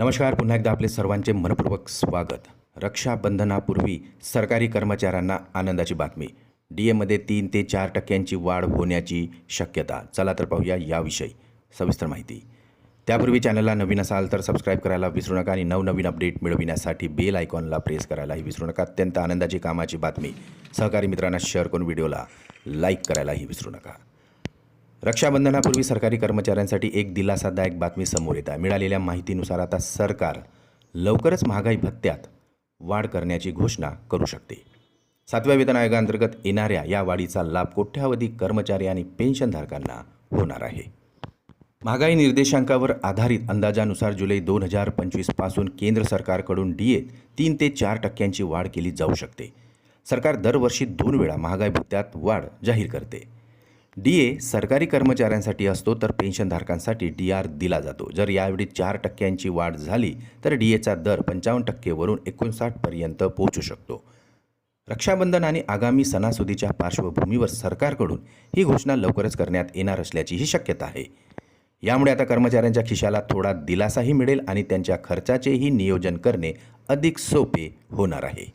नमस्कार पुन्हा एकदा आपले सर्वांचे मनपूर्वक स्वागत. रक्षाबंधनापूर्वी सरकारी कर्मचाऱ्यांना आनंदाची बातमी. डी एमध्ये तीन ते चार टक्क्यांची वाढ होण्याची शक्यता. चला तर पाहूया याविषयी सविस्तर माहिती. त्यापूर्वी चॅनलला नवीन असाल तर सबस्क्राईब करायला विसरू नका आणि नवनवीन अपडेट मिळविण्यासाठी बेल आयकॉनला प्रेस करायलाही विसरू नका. अत्यंत आनंदाची कामाची बातमी. सहकारी मित्रांना शेअर करून व्हिडिओला लाईक करायलाही विसरू नका. रक्षाबंधनापूर्वी सरकारी कर्मचाऱ्यांसाठी एक दिलासादायक बातमी समोर येत आहे. मिळालेल्या माहितीनुसार आता सरकार लवकरच महागाई भत्त्यात वाढ करण्याची घोषणा करू शकते. सातव्या वेतन आयोगाअंतर्गत येणाऱ्या या वाढीचा लाभ कोट्यावधी कर्मचारी आणि पेन्शनधारकांना होणार आहे. महागाई निर्देशांकावर आधारित अंदाजानुसार जुलै दोन हजार पंचवीसपासून केंद्र सरकारकडून डी एत तीन ते चार टक्क्यांची वाढ केली जाऊ शकते. सरकार दरवर्षी दोन वेळा महागाई भत्त्यात वाढ जाहीर करते. डी ए सरकारी कर्मचाऱ्यांसाठी असतो तर पेन्शनधारकांसाठी डी आर दिला जातो. जर यावेळी चार टक्क्यांची वाढ झाली तर डी एचा दर पंचावन्न टक्केवरून एकोणसाठपर्यंत पोहोचू शकतो. रक्षाबंधन आणि आगामी सणासुदीच्या पार्श्वभूमीवर सरकारकडून ही घोषणा लवकरच करण्यात येणार असल्याचीही शक्यता आहे. यामुळे आता कर्मचाऱ्यांच्या खिशाला थोडा दिलासाही मिळेल आणि त्यांच्या खर्चाचेही नियोजन करणे अधिक सोपे होणार आहे.